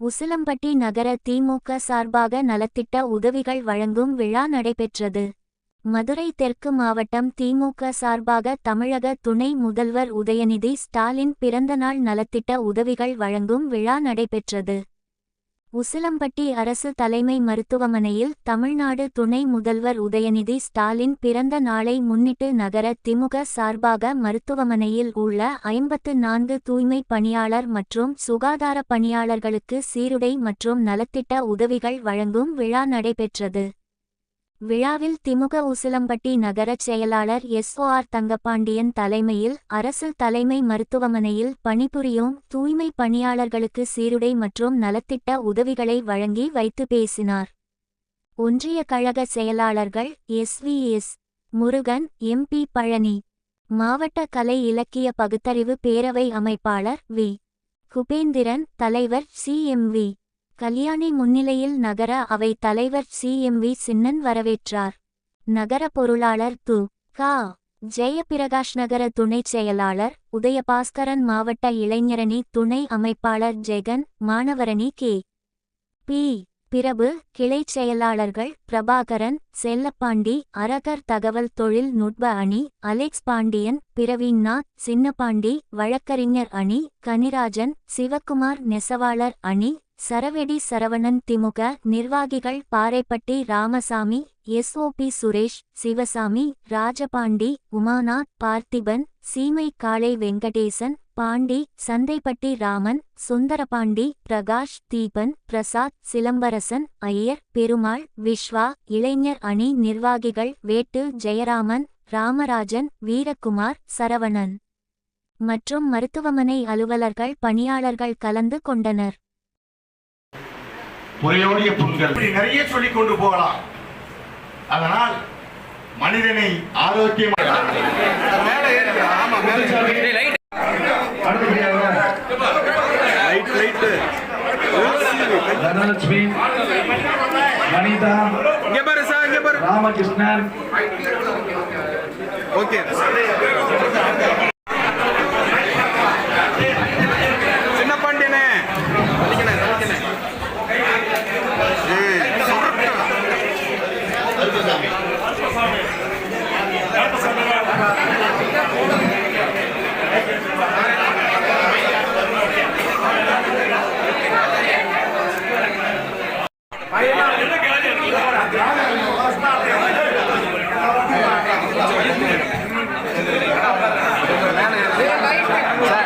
உசிலம்பட்டி நகர திமுக சார்பாக நலத்திட்ட உதவிகள் வழங்கும் விழா நடைபெற்றது. மதுரை தெற்கு மாவட்டம் திமுக சார்பாக தமிழக துணை முதல்வர் உதயநிதி ஸ்டாலின் பிறந்தநாள் நலத்திட்ட உதவிகள் வழங்கும் விழா நடைபெற்றது. உசிலம்பட்டி அரசு தலைமை மருத்துவமனையில் தமிழ்நாடு துணை முதல்வர் உதயநிதி ஸ்டாலின் பிறந்த நாளை முன்னிட்டு நகர திமுக சார்பாக மருத்துவமனையில் உள்ள ஐம்பத்து நான்கு தூய்மை பணியாளர் மற்றும் சுகாதார பணியாளர்களுக்கு சீருடை மற்றும் நலத்திட்ட உதவிகள் வழங்கும் விழா நடைபெற்றது. விழாவில் திமுக உசிலம்பட்டி நகரச் செயலாளர் எஸ்ஓஆர் தங்கப்பாண்டியன் தலைமையில் அரசு தலைமை மருத்துவமனையில் பணிபுரியும் தூய்மை பணியாளர்களுக்கு சீருடை மற்றும் நலத்திட்ட உதவிகளை வழங்கி வைத்து பேசினார். ஒன்றிய கழக செயலாளர்கள் S V S Murugan MP Palani மாவட்ட கலை இலக்கிய பகுத்தறிவு பேரவை அமைப்பாளர் வி. குபேந்திரன் தலைவர் சி. எம். வி. கல்யாணி முன்னிலையில் நகர அவை தலைவர் சி. எம். வி. சின்னன் வரவேற்றார். நகர பொருளாளர் து. கா. ஜெயபிரகாஷ் நகர துணைச் செயலாளர் உதயபாஸ்கரன் மாவட்ட இளைஞரணி துணை அமைப்பாளர் ஜெகன் மாணவரணி கே. பி. பிரபு கிளைச் செயலாளர்கள் பிரபாகரன் செல்லப்பாண்டி அரகர் தகவல் தொழில் நுட்ப அணி அலெக்ஸ் பாண்டியன் பிரவீன்நாத் சின்னபாண்டி வழக்கறிஞர் அணி கனிராஜன் சிவக்குமார் நெசவாளர் அணி சரவெடி சரவணன் திமுக நிர்வாகிகள் பாறைப்பட்டி ராமசாமி எஸ்ஓபி சுரேஷ் சிவசாமி ராஜபாண்டி உமாநாத் பார்த்திபன் சீமை காளை வெங்கடேசன் பாண்டி சந்தைப்பட்டி ராமன் சுந்தரபாண்டி பிரகாஷ் தீபன் பிரசாத் சிலம்பரசன் ஐயர் பெருமாள் விஸ்வா இளைஞர் அணி நிர்வாகிகள் வேட்டு ஜெயராமன் ராமராஜன் வீரகுமார் சரவணன் மற்றும் மருத்துவமனை அலுவலர்கள் பணியாளர்கள் கலந்து கொண்டனர். முறையோடிய புண்கள். இப்படி நிறைய சொல்லிக் கொண்டு போகலாம். அதனால் மனிதனை ஆரோக்கியமாக தனலட்சுமி வனிதா இங்க பாரு சார் இங்க பாரு. ராமகிருஷ்ணன். ஓகே. சார்